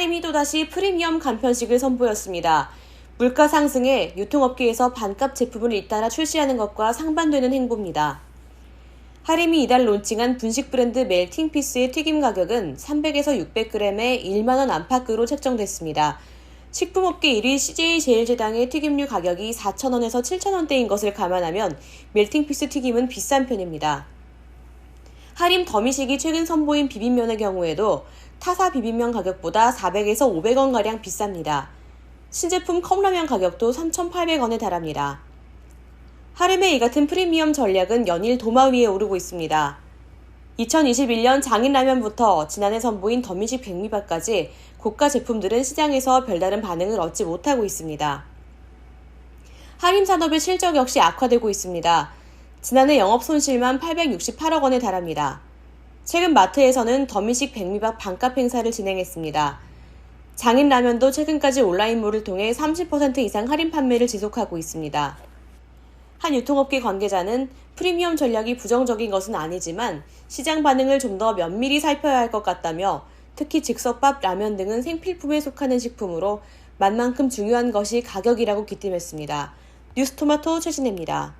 하림이 또다시 프리미엄 간편식을 선보였습니다. 물가 상승에 유통업계에서 반값 제품을 잇따라 출시하는 것과 상반되는 행보입니다. 하림이 이달 론칭한 분식 브랜드 멜팅피스의 튀김 가격은 300에서 600g에 1만원 안팎으로 책정됐습니다. 식품업계 1위 CJ제일제당의 튀김류 가격이 4,000원에서 7,000원대인 것을 감안하면 멜팅피스 튀김은 비싼 편입니다. 하림 더미식이 최근 선보인 비빔면의 경우에도 타사 비빔면 가격보다 400에서 500원가량 비쌉니다. 신제품 컵라면 가격도 3,800원에 달합니다. 하림의 이 같은 프리미엄 전략은 연일 도마 위에 오르고 있습니다. 2021년 장인라면부터 지난해 선보인 더미식 백미밥까지 고가 제품들은 시장에서 별다른 반응을 얻지 못하고 있습니다. 하림 산업의 실적 역시 악화되고 있습니다. 지난해 영업 손실만 868억 원에 달합니다. 최근 마트에서는 더미식 백미밥 반값 행사를 진행했습니다. 장인 라면도 최근까지 온라인몰을 통해 30% 이상 할인 판매를 지속하고 있습니다. 한 유통업계 관계자는 프리미엄 전략이 부정적인 것은 아니지만 시장 반응을 좀 더 면밀히 살펴야 할 것 같다며 특히 즉석밥, 라면 등은 생필품에 속하는 식품으로 맛만큼 중요한 것이 가격이라고 기뜸했습니다. 뉴스토마토 최진혜입니다.